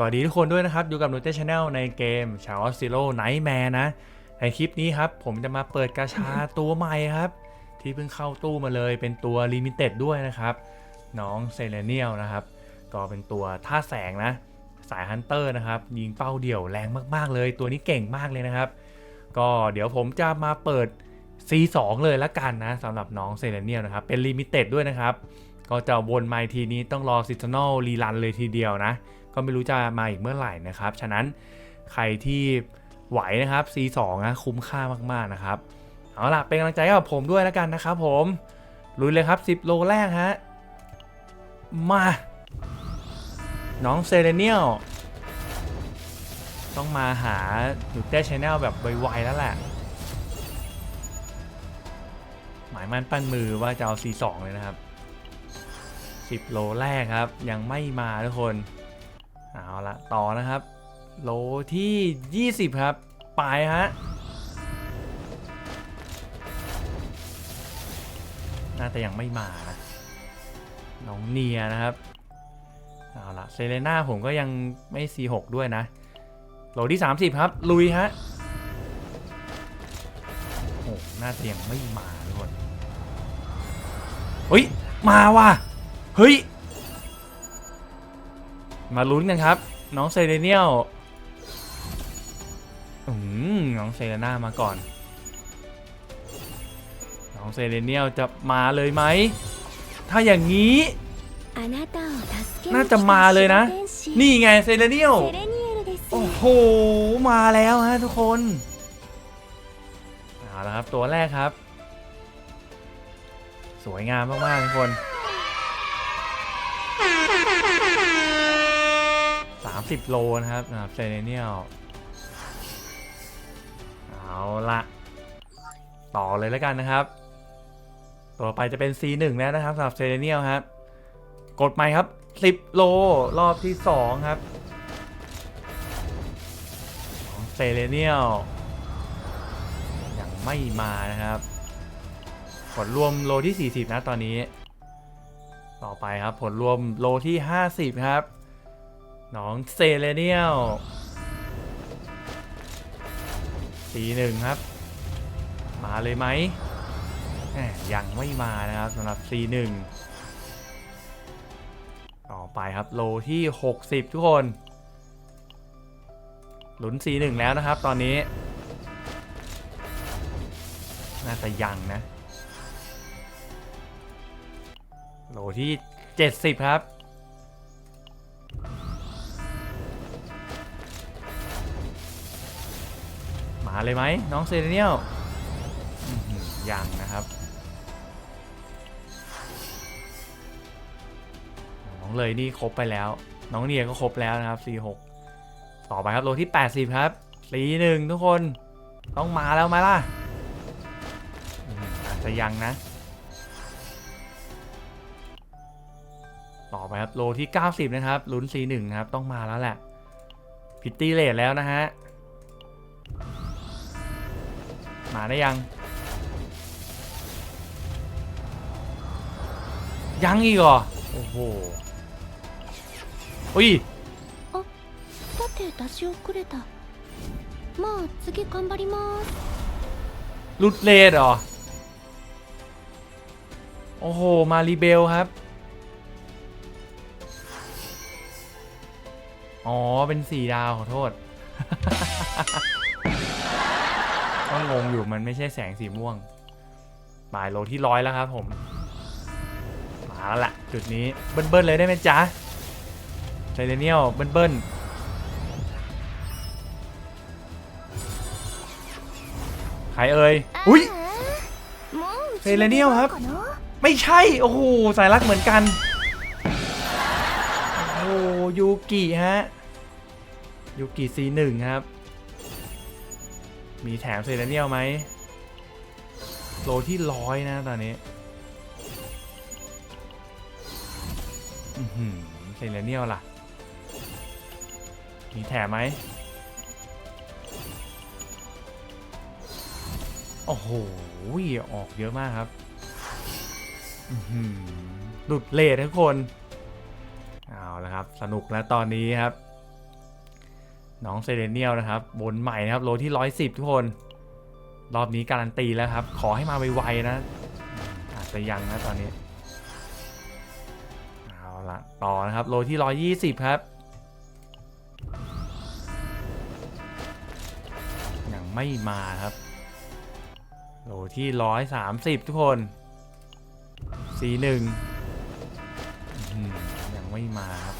สวัสดีทุกคนด้วยนะครับ อยู่กับนูเต้ชาแนลในเกมชาวออสซิโลไนท์แมร์นะ ในคลิปนี้ครับ ผมจะมาเปิดกาชาตัวใหม่ครับ ที่เพิ่งเข้าตู้มาเลยเป็นตัวลิมิเต็ดด้วยนะครับ น้องเซเลเนียลนะครับ ก็เป็นตัวท่าแสงนะ สายฮันเตอร์นะครับ ยิงเป้าเดี่ยวแรงมากๆเลย ตัวนี้เก่งมากเลยนะครับ ก็เดี๋ยวผมจะมาเปิด C2 เลยละกันนะสำหรับน้องเซเลเนียลนะครับเป็นลิมิเต็ดด้วยนะครับก็จะวนมาทีนี้ต้องรอซิ z น o ลรีรันเลยทีเดียวนะ ก็ไม่รู้จะมาอีกเมื่อไหร่นะครับ ฉะนั้นใครที่ไหวนะครับ C2 นะคุ้มค่ามากๆนะครับ เอาล่ะเป็นกำลังใจกับผมด้วยแล้วกันนะครับผมลุยเลยครับ 10 โลแรกฮะ มา น้องเซเลเนียลต้องมาหาหนูเต้ชแนลแบบไวๆแล้วแหละ หมายมั่นปั้นมือว่าจะเอา C2 เลยนะครับ 10 โลแรกครับ ยังไม่มาทุกคน เอาละต่อนะครับโลที่ 20 ครับ ไปฮะน่าจะยังไม่มานะน้องเนียนะครับ เอาละเซเลน่าผมก็ยังไม่ C6 ด้วยนะโลที่ 30 ครับ ลุยฮะโอ้หน่าจะยังไม่มาทุกคนเฮ้ย มาว่ะ เฮ้ย มาลุ้นกันครับ น้องเซเรเนียลอืมน้องเซเรน่ามาก่อน น้องเซเรเนียลจะมาเลยไหม ถ้าอย่างนี้ น่าจะมาเลยนะ นี่ไงเซเรเนียลเซเลเนียลですโอ้โห มาแล้วฮะทุกคนเอาละครับตัวแรกครับ สวยงามมากๆทุกคน 30 โลนะครับนะเซเนเนียลเอาละต่อเลยแล้วกันนะครับ ต่อไปจะเป็น C1 แล้วนะครับสำหรับเซเนเนียลครับ กดใหม่ครับ 10 โลรอบที่ 2 ครับเซเลเนียลยังไม่มานะครับผลรวมโลที่ 40 นะตอนนี้ ต่อไปครับผลรวมโลที่ 50 ครับ น้องเซเลเนียลสีหนึ่งครับ มาเลยไหมแหม่ยังไม่มานะครับสำหรับ C1 ต่อไปครับโลที่ 60 ทุกคนหลุน C1 แล้วนะครับตอนนี้ น่าจะยังนะ โลที่ 70 ครับ เลยไหมน้องเซเนียลยังนะครับ น้องเลยนี่ครบไปแล้ว น้องเนียก็ครบแล้วนะครับ C6 ต่อไปครับโลที่ 80 ครับสีหนึ่งทุกคนต้องมาแล้วไหมล่ะอาจจะยังนะ ต่อไปครับโลที่ 90 นะครับลุ้น C1 นะครับต้องมาแล้วแหละพิตตี้เลทแล้วนะฮะ มาได้ยัง ยังอีกเหรอ โอ้โหอุ้ย さて出し遅れたまあ次頑張ります ลุดเลดเหรอ โอ้โห มารีเบลครับ อ๋อ เป็นสี่ดาวขอโทษ ก็ งงอยู่มันไม่ใช่แสงสีม่วงหมายโลที่ร้อยแล้วครับผม มาแล้วล่ะ จุดนี้เบิ้ลเบิ้ลเลยได้ไหมจ๊ะไซเลเนียลเบิ้ลๆใครเอ่ย อุ้ยเซเลเนียลครับ ไม่ใช่ โอ้โห สายรักเหมือนกัน โอ้ยูกิฮะ ยูกิซีหนึ่งครับ มีแถมเซเลเนียลไหมโลที่ร้อยนะตอนนี้อือหือเซเลเนียลล่ะ มีแถมไหมโอ้โห ออกเยอะมากครับอื้อหือหลุดเลททุกคน เอาละครับ สนุกแล้วตอนนี้ครับ น้องเซเลเนียลนะครับบนใหม่นะครับโลที่ 110 ทุกคน รอบนี้การันตีแล้วครับ ขอให้มาไวๆนะ อาจจะยังนะตอนนี้ เอาละต่อนะครับโลที่ 120 ครับ ยังไม่มาครับ โลที่ 130 ทุกคน C1 ยังไม่มาครับ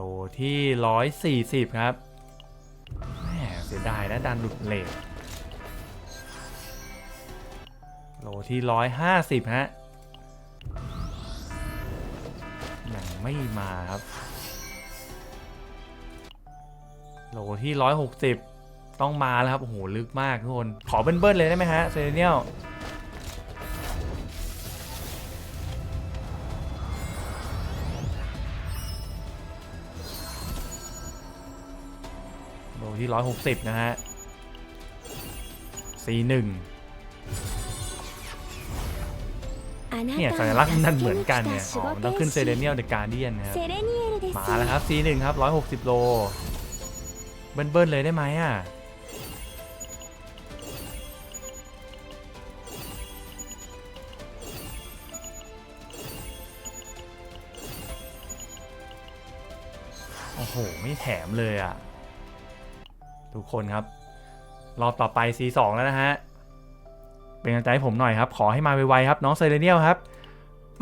ลที่ 140 ครับแหมเสียดายนะดันหลุดเลทโลที่ 150 ฮะ ยังไม่มาครับ โลที่ 160 ต้องมาแล้วครับ โอ้โห ลึกมากทุกคน ขอเบิ้ลๆเลยได้ไหมฮะเซเนียล อยู่ที่ 160 นะฮะ C1 เนี่ยสัญลักษณ์นั่นเหมือนกันเนี่ยอ๋อต้องขึ้นเซเลเนียลเดอะการเดียนนะครับมาแล้วครับ C1 ครับ 160 โล เบิ้ลเบิ้ลเลยได้ไหมอะโอ้โห ไม่แถมเลยอะ ทุกคนครับ รอบต่อไป C2 แล้วนะฮะ เป็นกำลังใจให้ผมหน่อยครับ ขอให้มาไวๆครับ น้องเซเลเนียลครับ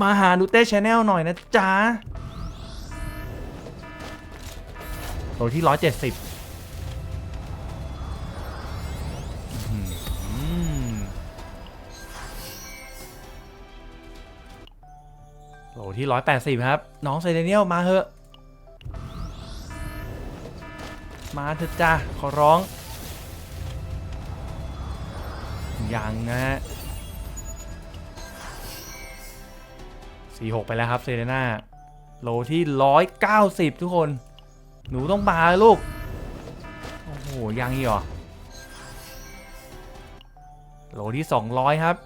มาหาดูเต้ชแนลหน่อยนะจ๊ะโลที่ 170อื้อหือโลที่ 180 ครับ น้องเซเลเนียลมาเหอะ มาเถอะจ้าขอร้อง ยังนะฮะ46ไปแล้วครับเซเรน่าโลที่190ทุกคน หนูต้องมาลูก โอ้โห ยังอีกเหรอ โลที่200ครับ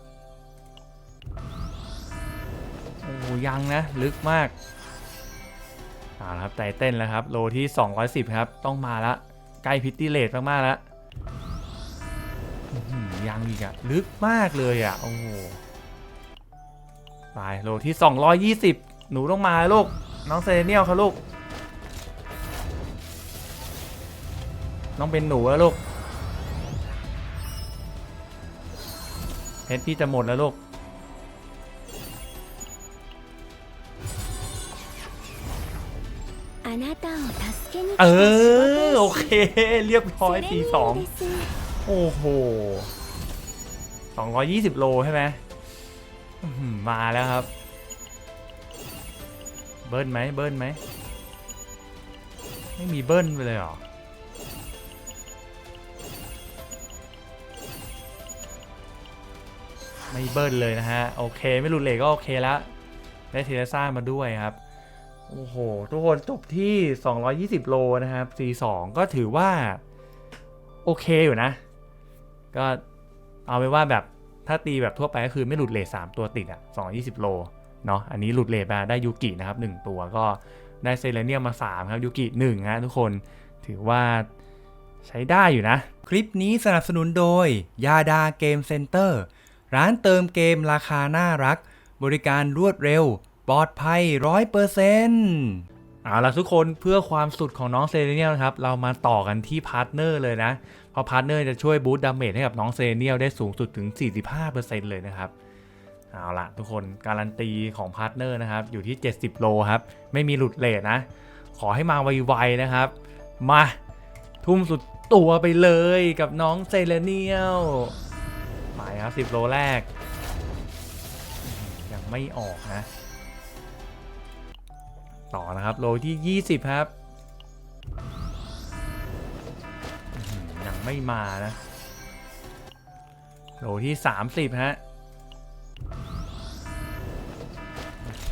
โอ้ยังนะ ลึกมาก เอาละครับไตเต้นแล้วครับ โลที่ 210 ครับ ต้องมาละ ใกล้พิตตี้เลทมากๆแล้วยังอีกอะลึกมากเลยอะโอ้โหไปโลที่ 220 หนูต้องมาลูก น้องเซเนียลครับลูก น้องเป็นหนูแล้วลูกเพชรพี่จะหมดแล้วลูก เออ โอเค เรียบร้อยตีสองโอ้โหสองร้อยยี่สิบโลใช่ไหมมาแล้วครับ เบิ้ลไหมเบิ้ลไหมไม่มีเบิ้ลไปเลยหรอไม่เบิ้ลเลยนะฮะ โอเค ไม่รุนเลทก็โอเคแล้วได้เทเลซ่ามาด้วยครับ โอ้โห ทุกคนจบที่ 220 โลนะครับ C2 ก็ถือว่า โอเคอยู่นะ ก็เอาไปว่าแบบถ้าตีแบบทั่วไปก็คือไม่หลุดเลท3ตัวติดอะ220 โล เนาะอันนี้หลุดเลทมาได้ยูกินะครับ 1 ตัวก็ได้เซเลเนียมมา 3 ครับยูกิ1ฮะทุกคนถือว่าใช้ได้อยู่นะ คลิปนี้สนับสนุนโดย ยาดาเกมเซ็นเตอร์ ร้านเติมเกมราคาน่ารัก บริการรวดเร็ว ลอดภัย100%เปอร์เซนต์อาละทุกคนเพื่อความสุดของน้องเซเนียลนะครับ เรามาต่อกันที่พาร์ทเนอร์เลยนะ เพราะพาร์ทเนอร์จะช่วยบูตดาเมจให้กับน้องเซเนียลได้สูงสุดถึง 45%เลยนะครับ เอาละทุกคนการันตีของพาร์ทเนอร์นะครับ อยู่ที่ 70 โลครับ ไม่มีหลุดเลทนะ ขอให้มาไวๆนะครับ มาทุ่มสุดตัวไปเลยกับน้องเซเลเนียลไปครับ 10 โลแรก ยังไม่ออกนะ ต่อนะครับ โลที่ 20 ครับยังไม่มานะ โลที่ 30 ฮะ โอ้โห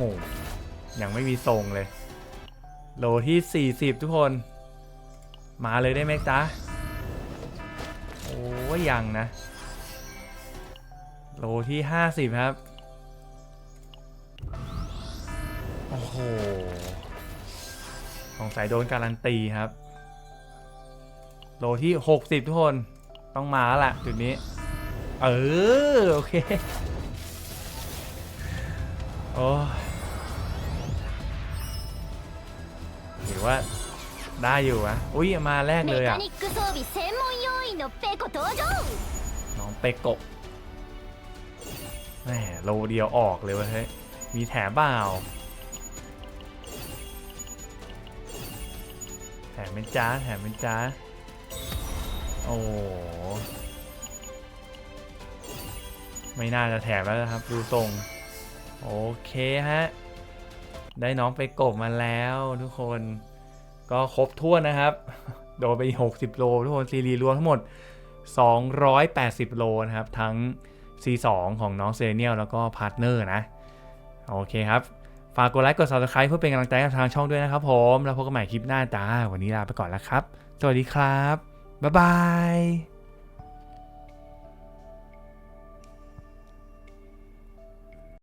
ยังไม่มีทรงเลย โลที่ 40 ทุกคน มาเลยได้ไหมจ๊ะ โอ้ยยังนะ โลที่ 50 ครับ โอ้โหสงสัยโดนการันตีครับ โลที่ 60 ทุกคนต้องมาแล้วล่ะจุดนี้ เออ โอเค โอ้หรือว่าได้อยู่อะอุ้ยมาแรกเลยอะน้องเปโกะแหมโลเดียวออกเลยวเว้ยมีแถบ่าว มเป็นจ้าแถมเป็นจ้า โอ้ไม่น่าจะแถมแล้วนะครับ ดูทรง โอเคฮะ ได้น้องไปกบมาแล้วทุกคน ก็ครบถ้วนนะครับ โดนไป 60 โล ทุกคนซีรีรวมทั้งหมด 280 โลนะครับ ทั้ง C2 ของน้องเซเนียลแล้วก็พาร์ทเนอร์นะ โอเคครับ ฝากกดไลค์กด subscribe เพื่อเป็นกำลังใจกับทางช่องด้วยนะครับผม แล้วพบกันใหม่คลิปหน้าจ้า วันนี้ลาไปก่อนแล้วครับ สวัสดีครับ บ๊ายบาย